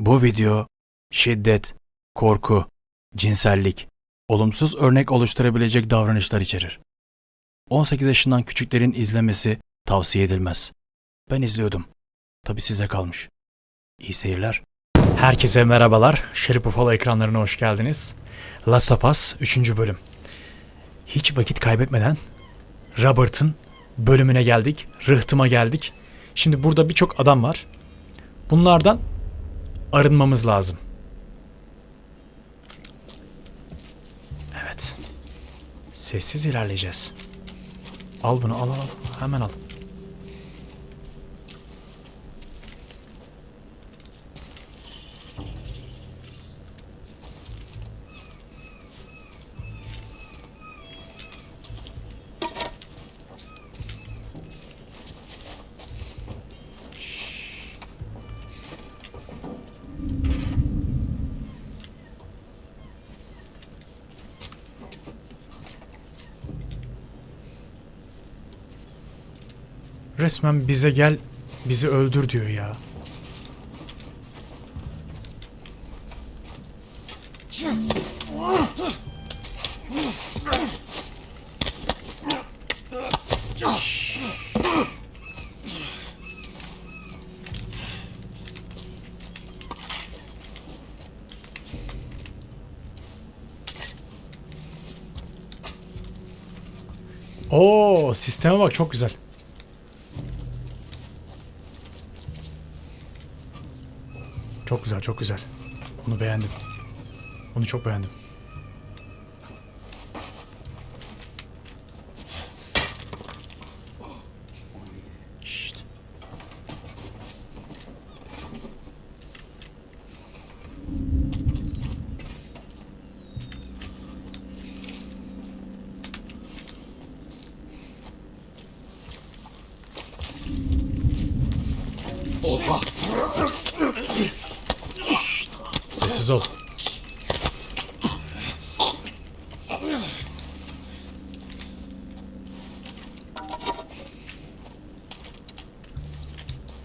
Bu video şiddet, korku, cinsellik, olumsuz örnek oluşturabilecek davranışlar içerir. 18 yaşından küçüklerin izlemesi tavsiye edilmez. Ben izliyordum. Tabi size kalmış. İyi seyirler. Herkese merhabalar. Şerif Ufalo ekranlarına hoş geldiniz. Last of Us 3. bölüm. Hiç vakit kaybetmeden Robert'ın bölümüne geldik. Rıhtıma geldik. Şimdi burada birçok adam var. Bunlardan arınmamız lazım. Evet. Sessiz ilerleyeceğiz. Al bunu al al. Hemen al. Resmen bize gel, bizi öldür diyor ya. Oo, sisteme bak çok güzel. Güzel, çok güzel. Bunu beğendim. Bunu çok beğendim. Şşt. Sessiz ol.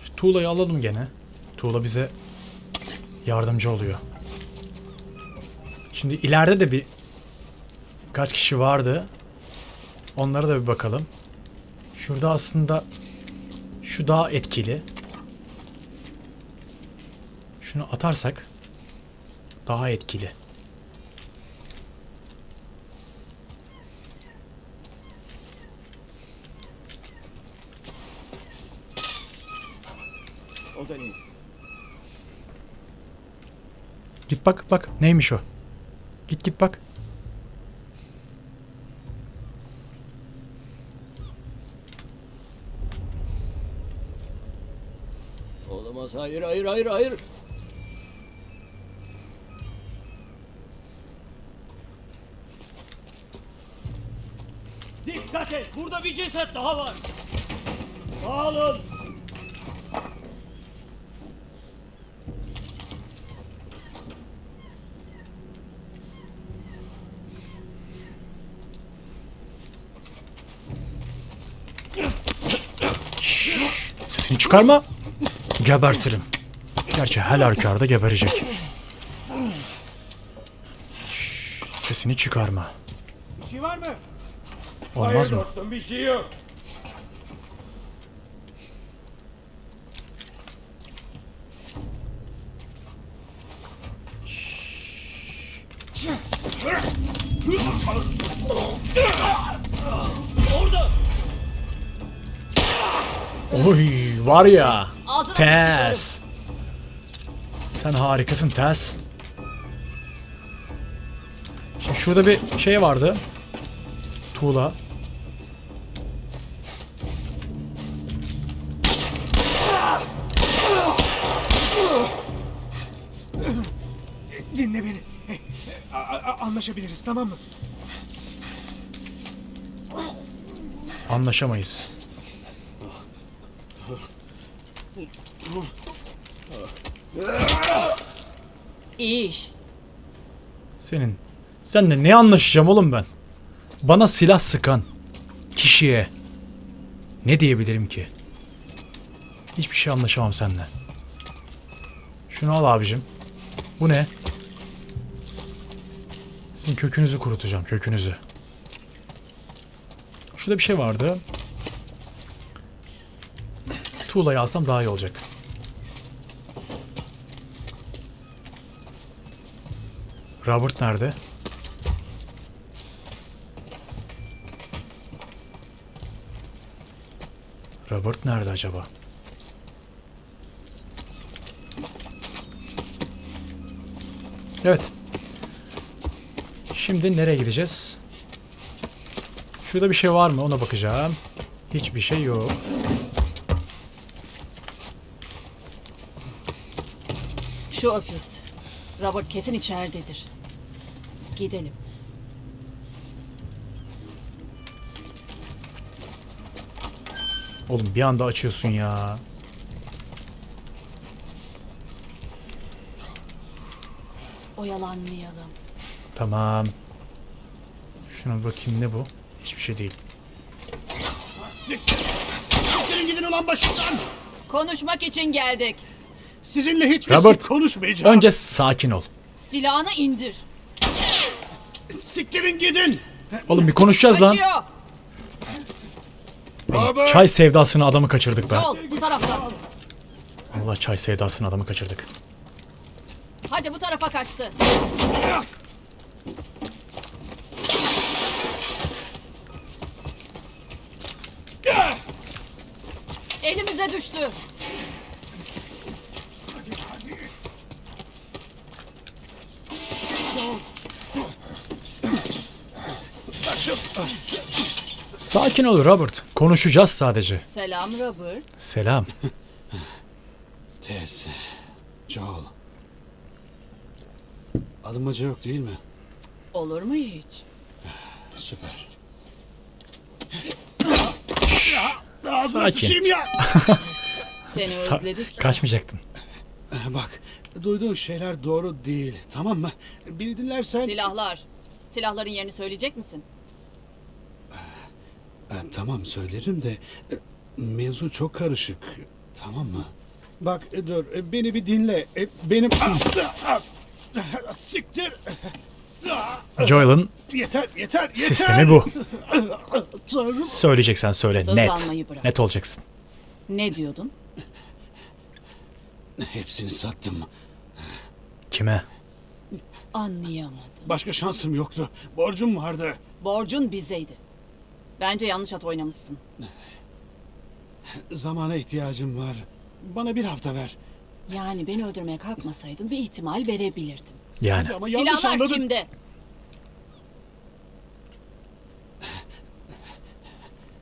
Şu Tuğla'yı alalım gene. Tuğla bize yardımcı oluyor. Şimdi ileride de bir kaç kişi vardı. Onlara da bir bakalım. Şurada aslında şu daha etkili. Şunu atarsak daha etkili. Ne? Git bak bak neymiş o. Git git bak. Olamaz. Hayır, hayır, hayır, hayır. Dikkat et. Burada bir ceset daha var. Dağılın. Sesini çıkarma. Gebertirim. Gerçi halükarda geberecek. Şşş, Sesini çıkarma. Bir şey var mı? Olmaz Hayır mı? dostum bir şey yok. Orada. Oy var ya. Ters. Sen harikasın Ters. Şimdi şurada bir şey vardı. Tuğla. Dinle beni. A- anlaşabiliriz tamam mı? Anlaşamayız. İyi iş. Senin. Seninle ne anlaşacağım oğlum ben? Bana silah sıkan kişiye ne diyebilirim ki? Hiçbir şey anlaşamam seninle. Şunu al abicim. Bu ne? Sizin kökünüzü kurutacağım, kökünüzü. Şurada bir şey vardı. Tuğlayı alsam daha iyi olacak. Robert nerede? Robert nerede acaba? Evet. Şimdi nereye gideceğiz? Şurada bir şey var mı? Ona bakacağım. Hiçbir şey yok. Şu ofis. Robert kesin içeridedir. Gidelim. Oğlum bir anda açıyorsun ya. Oyalanmayalım. Tamam. Şuna bakayım ne bu? Hiçbir şey değil. Siktirin gidin ulan başımdan. Konuşmak için geldik. Sizinle hiçbir Robert, sik konuşmayacağım. Önce sakin ol. Silahını indir. Siktirin gidin. Oğlum bir konuşacağız lan. Kaçıyor. Robert. Çay sevdasını adamı kaçırdık be. Yol bu tarafta. Allah çay sevdasını adamı kaçırdık. Hadi bu tarafa kaçtı. Elimize düştü. Sakin ol Robert. Konuşacağız sadece. Selam Robert. Selam. Tess. Joel. Alınmaca yok değil mi? Olur mu hiç? Süper. Ağzına Sakin. sıçayım ya. Seni Sa- özledik. Kaçmayacaktın. Bak duyduğun şeyler doğru değil tamam mı? Beni dinlersen... Silahlar. Silahların yerini söyleyecek misin? E, tamam söylerim de e, mevzu çok karışık. Tamam mı? Bak e, dur e, beni bir dinle. E, benim... Siktir. Joel'ın Yeter yeter yeter. sistemi bu. Tanrım. Söyleyeceksen söyle. Net. Sızlanmayı bırak. Net olacaksın. Ne diyordun? Hepsini sattım. Kime? Anlayamadım. Başka şansım yoktu. Borcum vardı. Borcun bizeydi. Bence yanlış at oynamışsın. Zamana ihtiyacım var. Bana bir hafta ver. Yani beni öldürmeye kalkmasaydın bir ihtimal verebilirdim. Yani. Ama yanlış Silahlar anladın. kimde?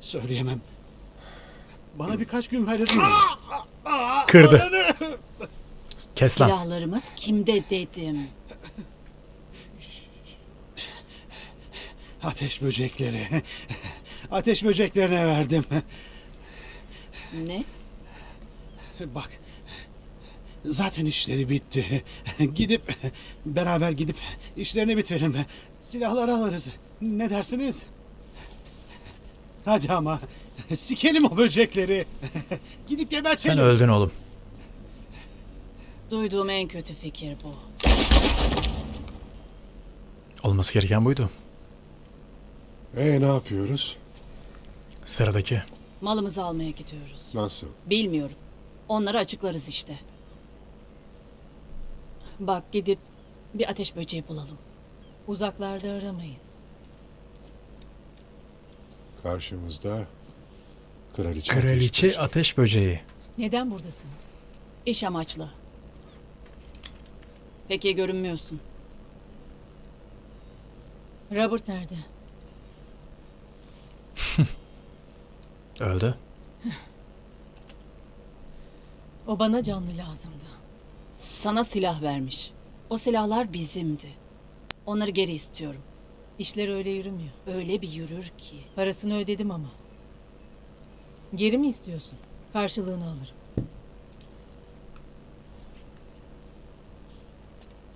Söyleyemem. Bana birkaç gün ver dedim. Kırdı. Kes lan. Silahlarımız kimde dedim. Ateş böcekleri. Ateş böceklerine verdim. Ne? Bak. Zaten işleri bitti. Gidip beraber gidip işlerini bitirelim. Silahları alırız. Ne dersiniz? Hadi ama sikelim o böcekleri. Gidip Sen gebertelim. öldün oğlum. Duyduğum en kötü fikir bu. Olması gereken buydu. E ne yapıyoruz? Sıradaki. Malımızı almaya gidiyoruz. Nasıl? Bilmiyorum. Onları açıklarız işte. Bak gidip bir ateş böceği bulalım. Uzaklarda aramayın. Karşımızda kraliçe, Kraliçe ateş ateş böceği. Neden buradasınız? İş amaçlı. Peki görünmüyorsun. Robert nerede? Öldü. O bana canlı lazımdı. Sana silah vermiş. O silahlar bizimdi. Onları geri istiyorum. İşler öyle yürümüyor. Öyle bir yürür ki. Parasını ödedim ama. Geri mi istiyorsun? Karşılığını alırım.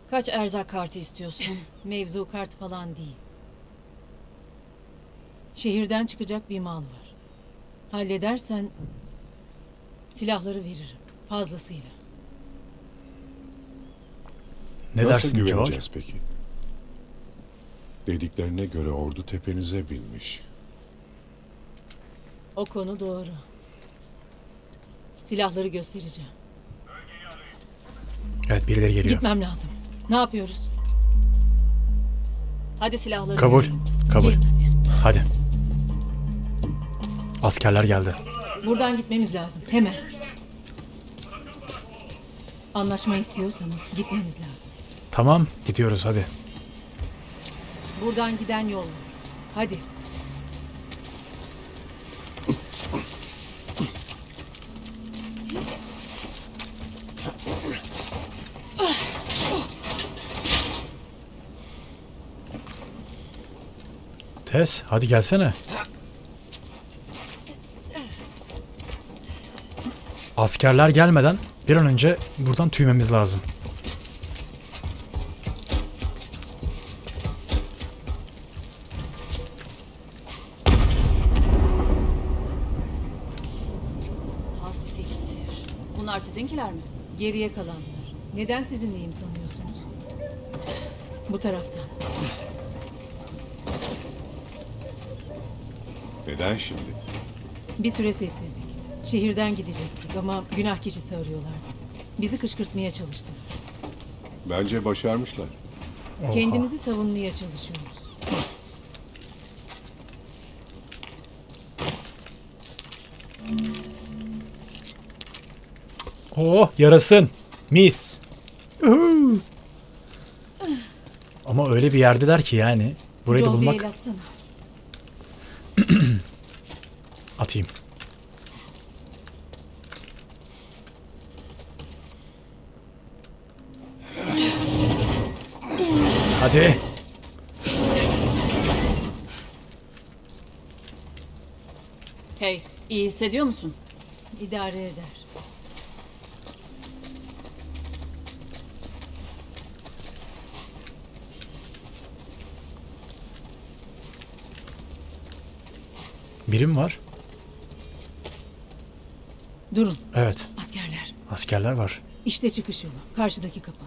Kaç erzak kartı istiyorsun? Mevzu kart falan değil. Şehirden çıkacak bir mal var. Halledersen silahları veririm. Fazlasıyla. Ne Nasıl dersin George? güveneceğiz peki? Dediklerine göre ordu tepenize binmiş. O konu doğru. Silahları göstereceğim. Evet birileri geliyor. Gitmem lazım. Ne yapıyoruz? Hadi silahları Kabul. verelim. Kabul. Gelin hadi. Hadi. Askerler geldi. Buradan gitmemiz lazım. Hemen. Anlaşma istiyorsanız gitmemiz lazım. Tamam gidiyoruz hadi. Buradan giden yol var. Hadi. Tess hadi gelsene. Askerler gelmeden bir an önce buradan tüymemiz lazım. Ha siktir. Bunlar sizinkiler mi? Geriye kalanlar. Neden sizinleyim sanıyorsunuz? Bu taraftan. Neden şimdi? Bir süre sessizlik. Şehirden gidecektik ama günah keçisi arıyorlardı. Bizi kışkırtmaya çalıştılar. Bence başarmışlar. Oha. Kendimizi savunmaya çalışıyoruz. Oh yarasın. Mis. Ama öyle bir yerdeler ki yani. Burayı da bulmak atayım. Hadi. Hey, iyi hissediyor musun? İdare eder. Birim var. Durun Evet. askerler. Askerler var. İşte çıkış yolu. Karşıdaki kapı.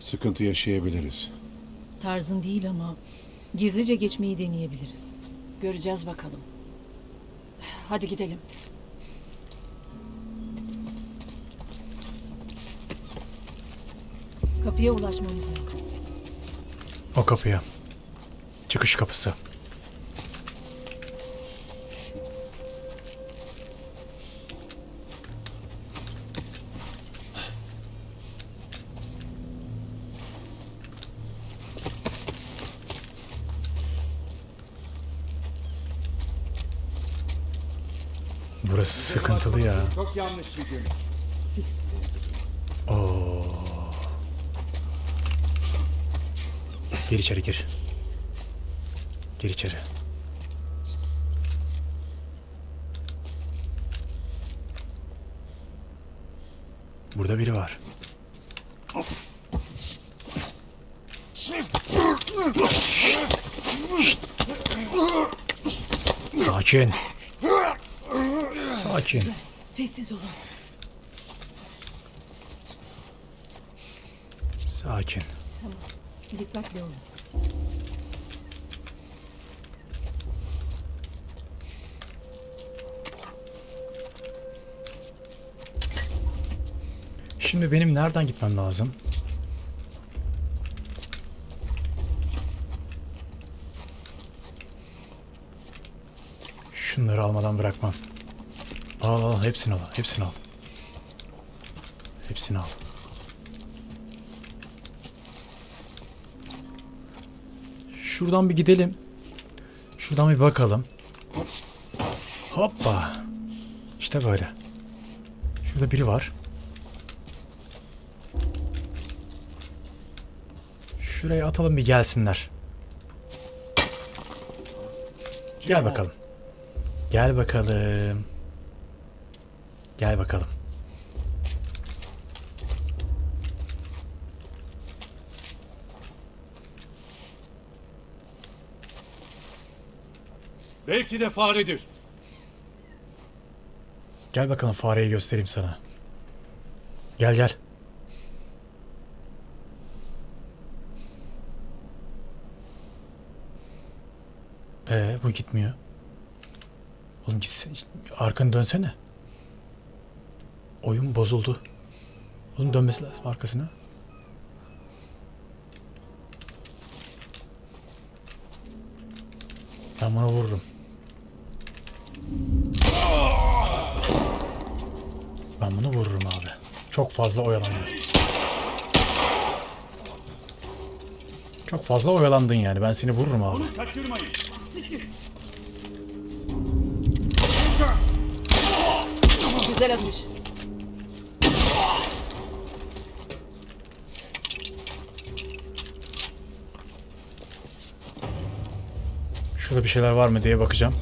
Sıkıntı yaşayabiliriz. Tarzın değil ama gizlice geçmeyi deneyebiliriz. Göreceğiz bakalım. Hadi gidelim. Kapıya ulaşmamız lazım. O kapıya. Çıkış kapısı. Burası sıkıntılı ya. Çok yanlış bir gün. Oo. Gir içeri gir. Gir içeri. Burada biri var. Sakin. Sakin. Sessiz olun. Sakin. Dikkatli olun. Şimdi benim nereden gitmem lazım? Şunları almadan bırakmam. Al al hepsini al. Hepsini al. Hepsini al. Şuradan bir gidelim. Şuradan bir bakalım. Hoppa. İşte böyle. Şurada biri var. Şuraya atalım bir gelsinler. Gel bakalım. Gel bakalım. Gel bakalım. Belki de faredir. Gel bakalım fareyi göstereyim sana. Gel gel. Ee bu gitmiyor. Oğlum gitsin. Arkanı dönsene. Oyun bozuldu. Oğlum dönmesi lazım arkasına. Ben bunu vururum. Ben bunu vururum abi. Çok fazla oyalandın. Çok fazla oyalandın yani. Ben seni vururum abi. Güzel atış. Şurada bir şeyler var mı diye bakacağım.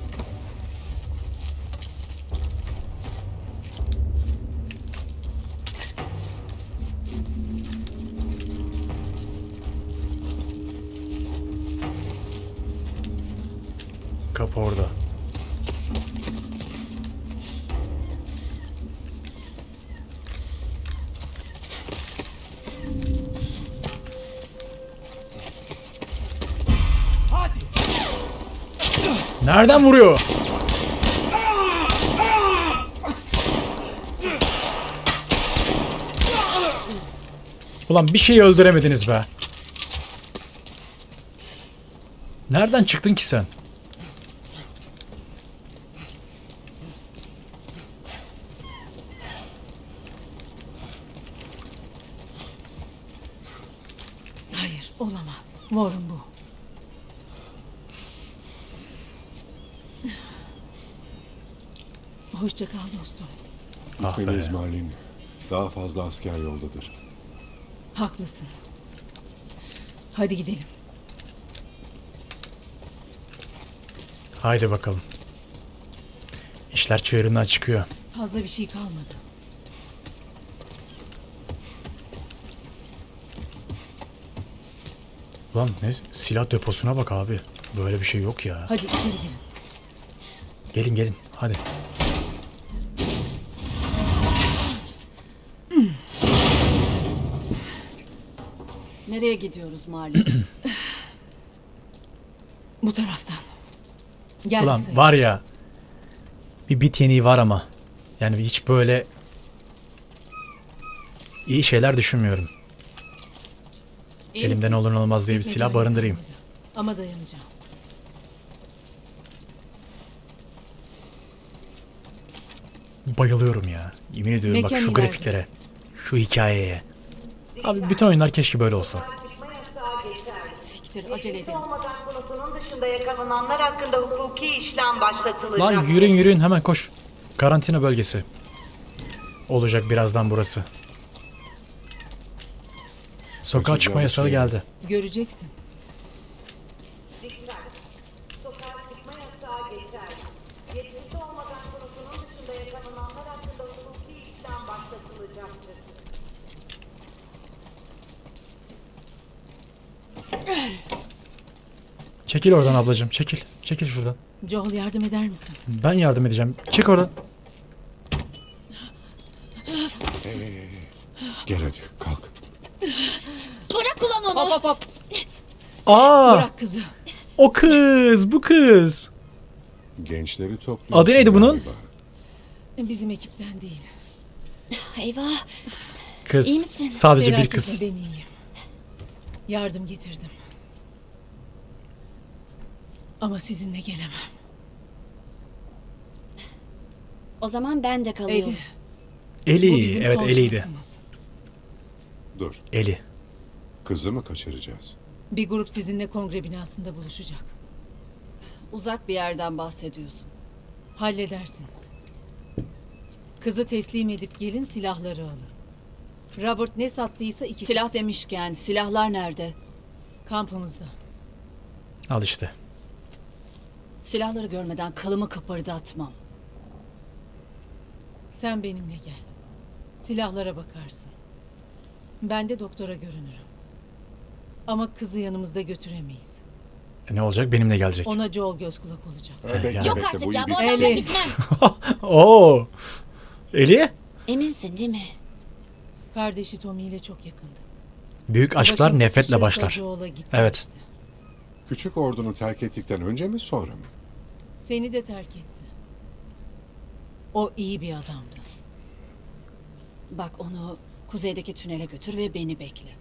Nereden vuruyor? Ulan bir şeyi öldüremediniz be. Nereden çıktın ki sen? Hayır, olamaz. Warren bu. Hoşça kal dostum. Ah. Gitmeliyiz. Daha fazla asker yoldadır. Haklısın. Hadi gidelim. Haydi bakalım. İşler çığırından çıkıyor. Fazla bir şey kalmadı. Ulan ne silah deposuna bak abi. Böyle bir şey yok ya. Hadi içeri girin. Gelin gelin hadi. Nereye gidiyoruz Marlin? Bu taraftan. Gel Ulan bize. var ya bir bit yeniği var ama yani hiç böyle iyi şeyler düşünmüyorum. İyi Elimden misin? olur olmaz diye bir silah barındırayım. Ama dayanacağım. Bayılıyorum ya. Yemin ediyorum bak şu Mekan grafiklere. Şu hikayeye. Abi bütün oyunlar keşke böyle olsa. Siktir acele konusunun dışında yakalananlar hakkında hukuki işlem başlatılacak. Lan yürüyün yürüyün hemen koş. Karantina bölgesi. Olacak birazdan burası. Sokağa çıkma yasağı şey- geldi. Göreceksin. Dikkat! Sokağa çıkma yasağı geçer. Yetkisi olmadan konusunun dışında yakalananlar hakkında hukuki işlem başlatılacaktır. Çekil oradan ablacığım çekil. Çekil şuradan. Joel yardım eder misin? Ben yardım edeceğim. Çık oradan. Gel hadi kalk. Bırak ulan onu. Hop hop hop. Aa! Bırak kızı. O kız, bu kız. Gençleri topluyorsun Adı neydi bunun? galiba. Bizim ekipten değil. Eyvah. Kız. İyi misin? Sadece Merak bir kız. etme ben iyiyim. Yardım getirdim. Ama sizinle gelemem. O zaman ben de kalıyorum. Eli. Bu Eli. bizim Evet son Eli'ydi. şansımız. Dur. Eli. Kızı mı kaçıracağız? Bir grup sizinle kongre binasında buluşacak. Uzak bir yerden bahsediyorsun. Halledersiniz. Kızı teslim edip gelin silahları alın. Robert ne sattıysa iki Silah demişken silahlar nerede? kampımızda. Al işte. Silahları görmeden kılımı kıpırdatmam. Sen benimle gel. Silahlara bakarsın. Ben de doktora görünürüm. Ama kızı yanımızda götüremeyiz. E, ne olacak? Benimle gelecek. Ona Joel göz kulak olacak. Ha, bekle, yani. Yok bekle, artık ya iyi bu bir- adamla Eli. gitmem. Oo. Eli? Eminsin değil mi? Kardeşi Tommy ile çok yakındı. Büyük aşklar Başım nefretle sıkışırsa başlar. Joel'a git Evet. demişti. Küçük ordunu terk ettikten önce mi sonra mı? Seni de terk etti. O iyi bir adamdı. Bak onu kuzeydeki tünele götür ve beni bekle.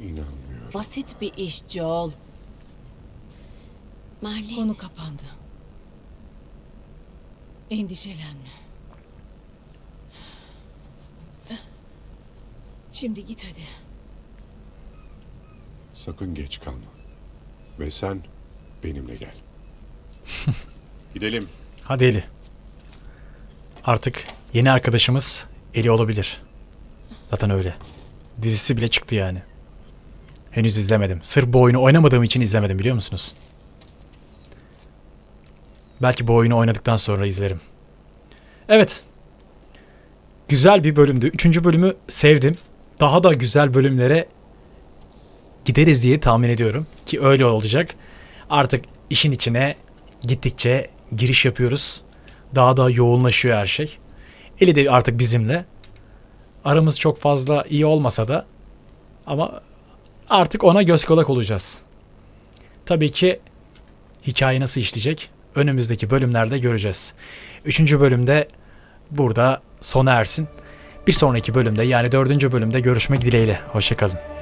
İnanmıyorum. Basit bir iş Joel. Marlene. Konu kapandı. Endişelenme. Şimdi git hadi. Sakın geç kalma. Ve sen benimle gel. Gidelim. Hadi Eli. Artık yeni arkadaşımız Eli olabilir. Zaten öyle. Dizisi bile çıktı yani. Henüz izlemedim. Sırf bu oyunu oynamadığım için izlemedim biliyor musunuz? Belki bu oyunu oynadıktan sonra izlerim. Evet. Güzel bir bölümdü. Üçüncü bölümü sevdim. Daha da güzel bölümlere gideriz diye tahmin ediyorum. Ki öyle olacak. Artık işin içine gittikçe giriş yapıyoruz. Daha da yoğunlaşıyor her şey. Eli de artık bizimle. Aramız çok fazla iyi olmasa da ama artık ona göz kulak olacağız. Tabii ki hikaye nasıl işleyecek önümüzdeki bölümlerde göreceğiz. Üçüncü bölümde burada sona ersin. Bir sonraki bölümde yani dördüncü bölümde görüşmek dileğiyle. Hoşçakalın.